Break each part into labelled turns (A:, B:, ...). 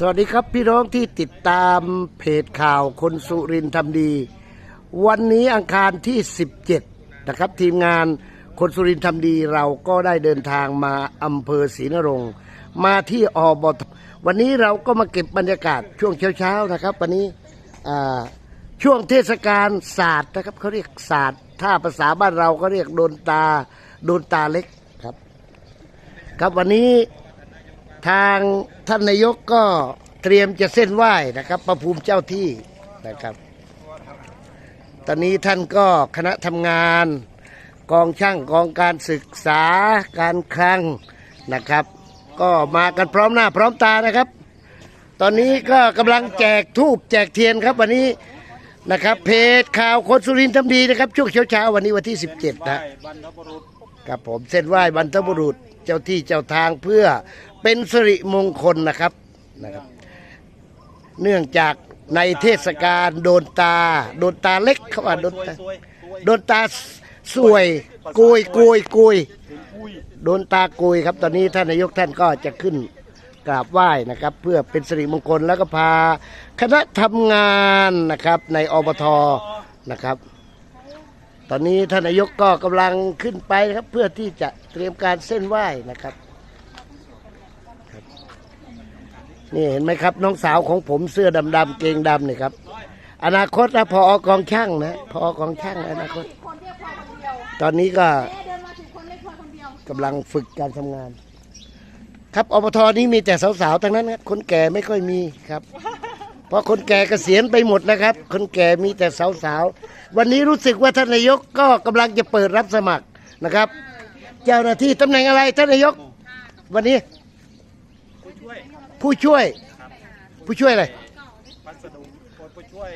A: สวัสดีครับพี่น้องที่ติดตามเพจข่าวคนสุรินทร์ทำดี วันนี้อังคารที่ 17 นะครับ ทีมงานคนสุรินทร์ทำดีเราก็ได้เดินทางมาอำเภอศรีนรงค์มาที่อบตวันนี้เราก็มาเก็บบรรยากาศช่วงเช้าๆนะครับ วันนี้ช่วงเทศกาลศาสตร์นะครับเขาเรียกศาสตร์ ถ้าภาษาบ้านเราก็เรียกโดนตาโดนตาเล็กครับ ครับวันนี้ ทางท่านนายกก็เตรียมจะเส้นไหว้นะครับ ประภูมิเจ้าที่นะครับ ตอนนี้ท่านก็คณะทำงาน กองช่างกองการศึกษาการคลังนะครับ ก็มากันพร้อมหน้าพร้อมตานะครับ ตอนนี้ก็กำลังแจกทูบแจกเทียนครับวันนี้นะครับเพจข่าวคนสุรินทร์ทำดีนะครับ ช่วงเช้าๆวันนี้วันที่ 17 นะ
B: บรรพบุรุษ
A: ครับผมเส้นไหว้บรรพบุรุษเจ้าที่เจ้าทางเพื่อ เป็นสิริมงคลนะครับนะครับ เนื่องจากในเทศกาลโดนตา โดนตาเล็กเขาว่าโดนตาโดนตาสวยกุยกุยกุยโดนตากุยครับ ตอนนี้ท่านนายกท่านก็จะขึ้นกราบไหว้นะครับ เพื่อเป็นสิริมงคลแล้วก็พาคณะทำงานนะครับในอบทนะครับ ตอนนี้ท่านนายกก็กำลังขึ้นไปนะครับ เพื่อที่จะเตรียมการเส้นไหว้นะครับ นี่เห็นไหมครับ น้องสาวของผมเสื้อดำๆเกงดำนี่ครับ อนาคตนะพออกองช่างนะพออกองช่างอนาคต
C: คนเรียกควายคนเดียว
A: ตอนนี้ก็
C: แม่เดินมาถึงคนเรียกควายคนเดียว
A: กำลังฝึกการทำงาน ครับอบทนี้มีแต่สาวๆทั้งนั้นครับคนแก่ไม่ค่อยมีครับ เพราะคนแก่เกษียณไปหมดนะครับ คนแก่มีแต่สาวๆวันนี้รู้สึกว่าท่านนายกก็กำลังจะเปิดรับสมัครนะครับ เจ้าหน้าที่ตำแหน่งอะไรท่านนายก วันนี้
B: ช่วย
A: ผู้ช่วยผู้ช่วยอะไร
B: พัสดุผู้ช่วย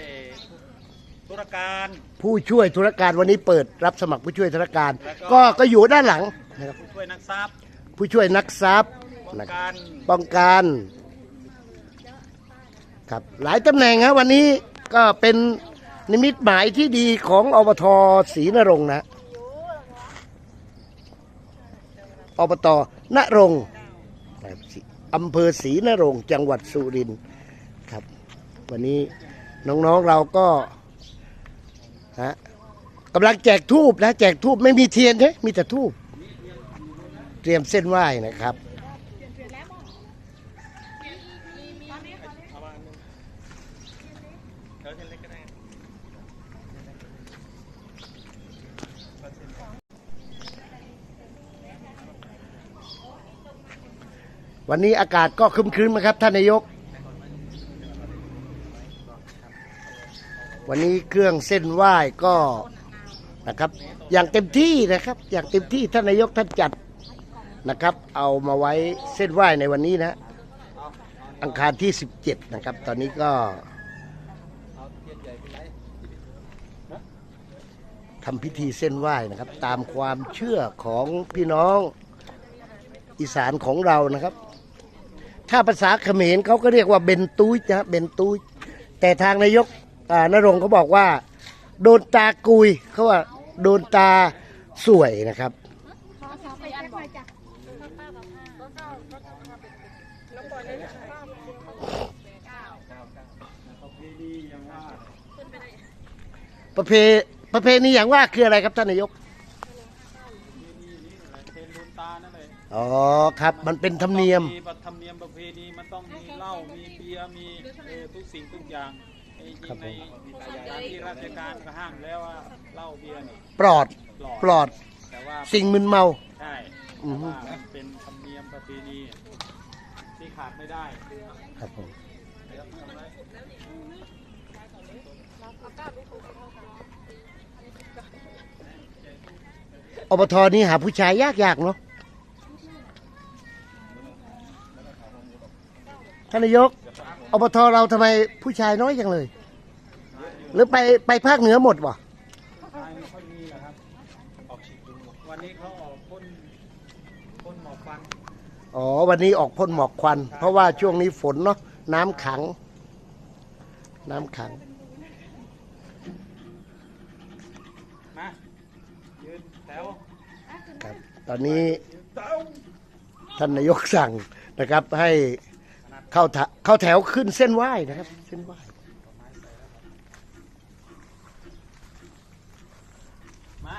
B: ธุรการ
A: ผู้ช่วยธุรการวันนี้เปิดรับสมัครผู้ช่วยธุรการ ก็ก็อยู่ด้านหลังนะครับ
B: ผู้ช่วยนักทรัพย์
A: ผู้ช่วยนักทรัพย์
B: ป้อง
A: นะครับ
B: กัน
A: ป้องกันครับหลายตำแหน่งครับวันนี้ก็เป็นนิมิตหมายที่ดีของอบทศรีนรงค์นะอบตนรงค์นะครับ อำเภอศรีนรงค์จังหวัดสุรินทร์ครับ วันนี้น้องๆเราก็ฮะกำลังแจกทูบนะแจกทูบไม่มีเทียนใช่มีแต่ทูบเตรียมเส้นไหว้นะครับ
B: เดี๋ย วัน
A: นี้อากาศก็ครึมๆนะครับ ท่านนายก วันนี้เครื่องเส้นไหว้ก็นะครับ อย่างเต็มที่นะครับ อย่างเต็มที่ท่านนายกท่านจัดนะครับ เอามาไว้เส้นไหว้ในวันนี้นะ อังคารที่ 17 นะครับ ตอนนี้ก็ทำพิธีเส้นไหว้นะครับ ตามความเชื่อของพี่น้องอีสานของเรานะครับ ถ้าภาษาเขมรเขาก็เรียกว่าเบนตูยนะเบนตูยแต่ทางนายกนรงเขาบอกว่า โดนตากุยเขาว่าโดนตาสวยนะครับ
C: ป
A: ระเพประเพณีอย่างว่าคืออะไรครับท่านนายก
B: เทนบุญตานั่นเลย
A: อ๋อครับ มันเป็นธรรมเนียม
B: มีธรรมเนียมประเพณีมันต้องมีเหล้ามีเบียร์มีเออทุกสิ่งทุกอย่างไอ้จริงในสถานที่ราชการก็ห้ามแล้วว่าเหล้าเบียร์เนี่ย
A: ปลอดปลอด
B: แต่ว่า
A: สิ่งมึนเมา
B: ใช่
A: อื
B: แต่
A: อฮึ
B: ว่ามันเป็นธรรมเนียมประเพณีที่ขาดไม่ได้
A: ครับผมอบทนี้หาผู้ชายยากๆเนาะ ท่านนายกอบทเราทำไมผู้ชายน้อยจังเลย หรือไปไปภาคเหนือหมดวะ
B: ไม่ค่อยมีนะครับออกฉีดดูวันนี้เขาออกพ่นพ่นหมอกควัน
A: อ๋อ วันนี้ออกพ่นหมอกควัน เพราะว่าช่วงนี้ฝนเนาะน้ำขัง น้ำขัง
B: มายืนแถว
A: ครับ ตอนนี้ท่านนายกสั่งนะครับให้ เข้าแถเข้าแถวขึ้นเส้นไหว้นะครับ เส้นไหว้
B: มา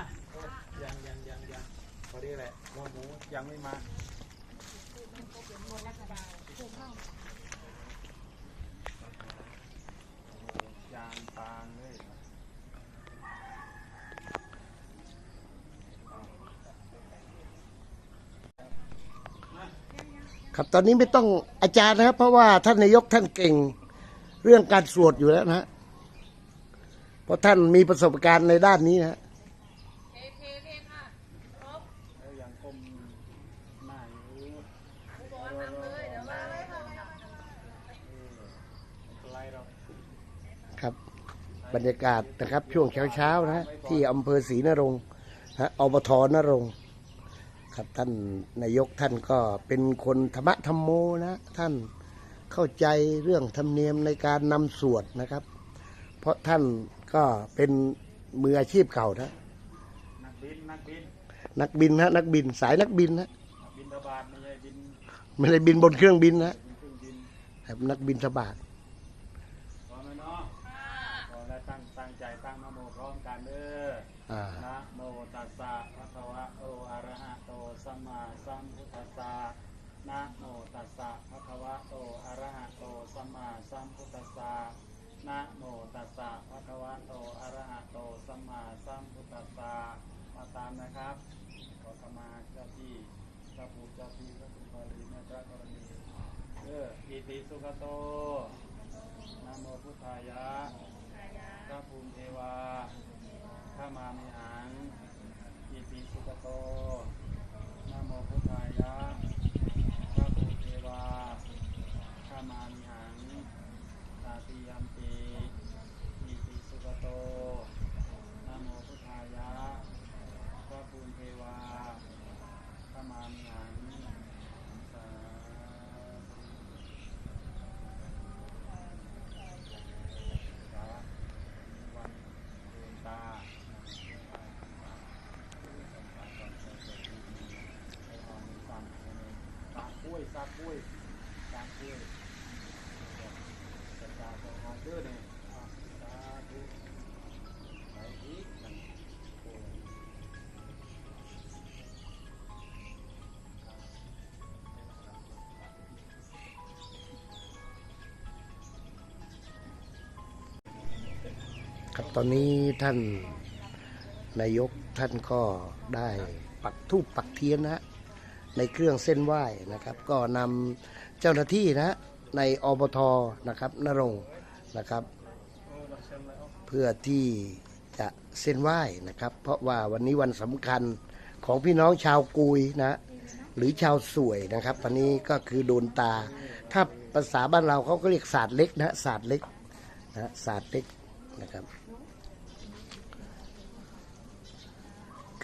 B: ยังยังยังยังพอดีแหละหัวหมูยังไม่มา ยางปางเลย
A: ครับ ตอนนี้ไม่ต้องอาจารย์นะครับ เพราะว่าท่านนายกท่านเก่งเรื่องการสวดอยู่แล้วนะเพราะท่านมีประสบการณ์ในด้านนี้นะครับ บรรยากาศนะครับ ช่วงเช้าๆนะ ที่อำเภอศรีนรงค์ฮะอบทนรงค์ ครับท่านนายกท่านก็เป็นคนธรรมะธรรมโมนะท่านเข้าใจเรื่องธรรมเนียมในการนำสวดนะครับ เพราะท่านก็เป็นมืออาชีพเก่านะ
B: นักบินนักบิน
A: นักบินฮะนักบินสายนักบินนะ
B: บินทบาทไม่ใช่บิน
A: ไม่ได้บินบนเครื่องบินนะ
B: บินเครื่องบิน
A: ครับนักบินทบาท
B: พร้อมไหมเนาะพร้อมแล้วตั้งตั้งใจตั้งนะโมพร้อมกันเด้อ
A: อ่า
B: นะโมตัสสะภะคะวะโตอะระหะโตสัมมาสัมพุทธัสสะนะโมตัสสะภะคะวะโตอะระหะโต สัมพุทธัสสะนะโมตัสสะภะคะวะโตอะระหะโตสัมมาสัมพุทธัสสะมาตามนะครับขอขมาเจ้าที่พระภูมิเจ้าที่พระสุภาลีแม่พระกรณีเอออิติสุขโตนะโมพุทธายะพระภูมิเทวาข้ามามิหังอิติสุขโตนะโมพุทธายะพระภูมเทวาข้ามามิหังาติยัมปีอิติสุขโตนะโมพุทธายะพระภูเทวาข้ามามิหังสาธุสาวันเดินตาสากกล้วยสากล้วยสากล้วย
A: ตอนนี้ท่านนายกท่านก็ได้ปักทูปปักเทียนนะในเครื่องเส้นไหว้นะครับ ก็นำเจ้าหน้าที่นะในอบทนะครับนรงนะครับ เพื่อที่จะเส้นไหว้นะครับ เพราะว่าวันนี้วันสำคัญของพี่น้องชาวกุยนะหรือชาวสวยนะครับวันนี้ก็คือโดนตา ถ้าภาษาบ้านเราเขาก็เรียกศาสตร์เล็กนะศาสตร์เล็กนะศาสตร์เล็กนะครับ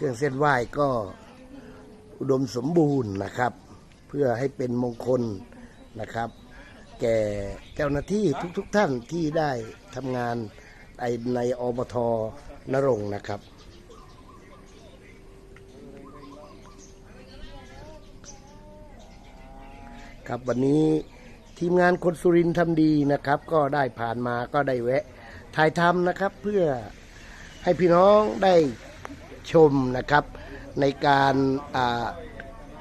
A: เครื่องเส้นไหว้ก็อุดมสมบูรณ์นะครับ เพื่อให้เป็นมงคลนะครับ แก่เจ้าหน้าที่ทุกๆทท่านที่ได้ทำงานในในอบทนรงนะครับครับวันนี้ทีมงานคนสุรินทร์ทำดีนะครับ ก็ได้ผ่านมาก็ได้แวะถ่ายทำนะครับ เพื่อให้พี่น้องได้ ชมนะครับ ในการ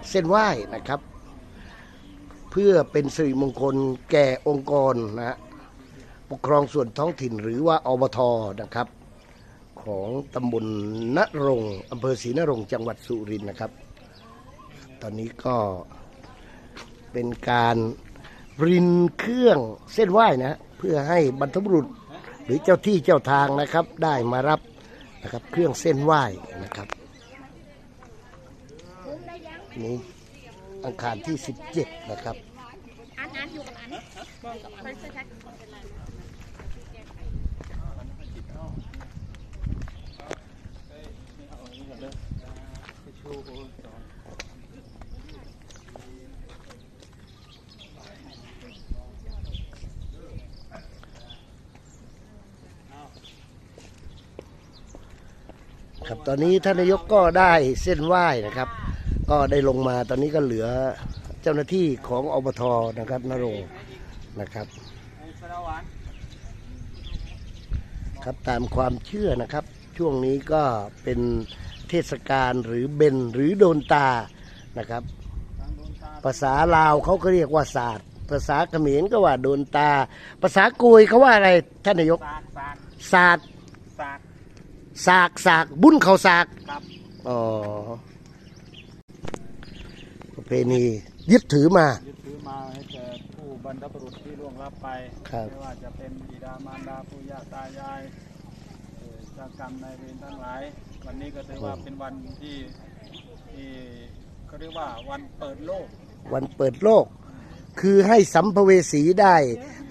A: เส้นไหว้นะครับ เพื่อเป็นสิริมงคลแก่องค์กรนะฮะปกครองส่วนท้องถิ่นหรือว่าอบทนะครับ ของตำบลนรงอำเภอศรีนรงจังหวัดสุรินทร์นะครับ ตอนนี้ก็เป็นการรินเครื่องเส้นไหว้นะ เพื่อให้บรรพบุรุษหรือเจ้าที่เจ้าทางนะครับ ได้มารับ นะครับ เครื่องเส้นไหว้นะครับนี่อังคารที่ 17 นะครับ
C: อันอันอยู่กับอันไปใช้
B: ชูโอ้ยสอน
A: ค ตอนนี้ท่านนายกก็ได้เส้นไหว้นะครับ ก็ได้ลงมาตอนนี้ก็เหลือเจ้าหน้าที่ของอบทนะครับนรงนะครับครับตามความเชื่อนะครับ ช่วงนี้ก็เป็นเทศกาลหรือเบนหรือโดนตานะครับ ภาษาลาวเขาก็เรียกว่าศาสตร์ ภาษาเขมรก็ว่าโดนตา ภาษากุยเขาว่าอะไรท่านนายกศาสตร์
B: สาก
A: สากบุญเขาสาก
B: ครับ
A: อ๋อประเพณียึดถือมา
B: ยึดถือมาให้แก่ผู้บรรพบุรุษที่ล่วงลับไป
A: ครับ
B: ไม่ว่าจะเป็นบิดามารดาปู่ย่าตายายเอ่อเจ้ากรรมนายเวรทั้งหลาย วันนี้ก็ถือว่าเป็นวันที่ที่เขาเรียกว่าวันเปิดโลก
A: วันเปิดโลก คือให้สัมภเวสีได้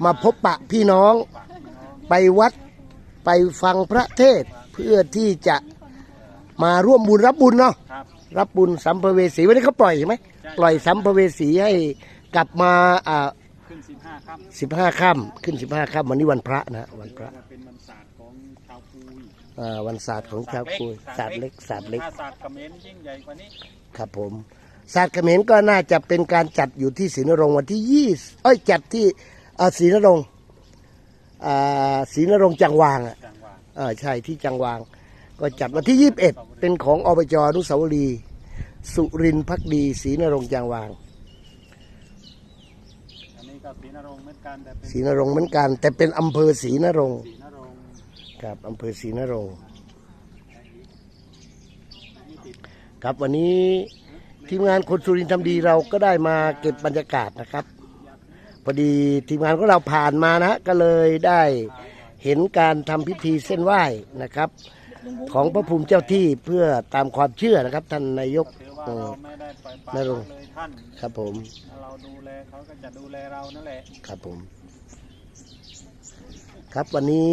A: มาพบปะพี่น้อง
B: ปากพี่น้อง
A: ไปวัดไปฟังพระเทศน์ เพื่อที่จะมาร่วมบุญรับบุญเนาะ
B: ครับ
A: รับบุญสัมภเวสีวันนี้เขาปล่อยใช่ไหม
B: ใช่
A: ปล่อยสัมภเวสีให้กลับมาอ่า
B: ขึ้นสิบห้าค่ำ
A: สิบห้าค่ำขึ้นสิบห้าค่ำวันนี้วันพระนะวันพระ
B: ว่าเป็นวันศาสตร์ของชาวปุย
A: อ่าวันศาสตร์ของชาวคุยศาสตร์เล็กศาสตร์เล็ก
B: ถ้าศาสตร์เขมรยิ่งใหญ่กว่านี้
A: ครับผมศาสตร์เขมรก็น่าจะเป็นการจัดอยู่ที่ศรีนรงค์วันที่ยี่เอ้ยจัดที่อ่าศรีนรงค์อ่าศรีนรงค์จังหวางอะ
B: จังหวะ
A: เออใช่ที่จังหวาง ก็จัดวันที่ยี่สิบเอ็ดเป็นของอบจอนุสาวรีย์สุรินทร์พักดีศรีนรงค์จังหวาง
B: อันนี้ก็ศรีนรงค์เหมือนกันแต่เป็น
A: ศรีนรงค์เหมือนกัน แต่เป็นอำเภอศรีนรงค์
B: ศรีนรงค์
A: ครับอำเภอศรีนรงค์ครับวันนี้ทีมงานคนสุรินทร์ทำดีเราก็ได้มาเก็บบรรยากาศนะครับ พอดีทีมงานของเราผ่านมานะ ก็เลยได้ เห็นการทำพิธีเส้นไหว้นะครับ ของพระภูมิเจ้าที่เพื่อตามความเชื่อนะครับ ท่านนายก
B: ถือว่า
A: เอ
B: เรา
A: อ
B: ไม่ได้ปล่อยปละ
A: นรง
B: ละ
A: ค์
B: เลยท่าน
A: ครับผม
B: ถ้าเราดูแลเขาก็จะดูแลเรานั่นแหละ
A: ครับผม ครับวันนี้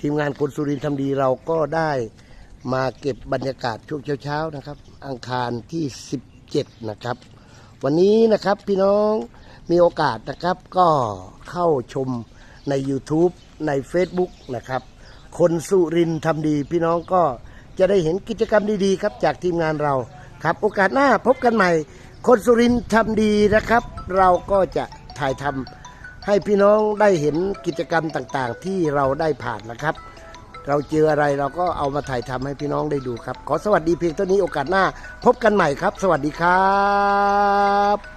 A: ทีมงานคนสุรินทร์ทำดีเราก็ได้มาเก็บบรรยากาศช่วงเช้าๆนะครับ อังคารที่ 17 นะครับ วันนี้นะครับพี่น้องมีโอกาสนะครับก็เข้าชม ใน YouTube ใน Facebook นะครับ คนสุรินทำดีพี่น้องก็จะได้เห็นกิจกรรมดีๆครับจากทีมงานเราครับ โอกาสหน้าพบกันใหม่ คนสุรินทร์ทำดีนะครับ เราก็จะถ่ายทำให้พี่น้องได้เห็นกิจกรรมต่างๆ ที่เราได้ผ่านนะครับ เราเจออะไรเราก็เอามาถ่ายทำให้พี่น้องได้ดูครับ ขอสวัสดีเพียงเท่านี้โอกาสหน้า พบกันใหม่ครับ สวัสดีครับ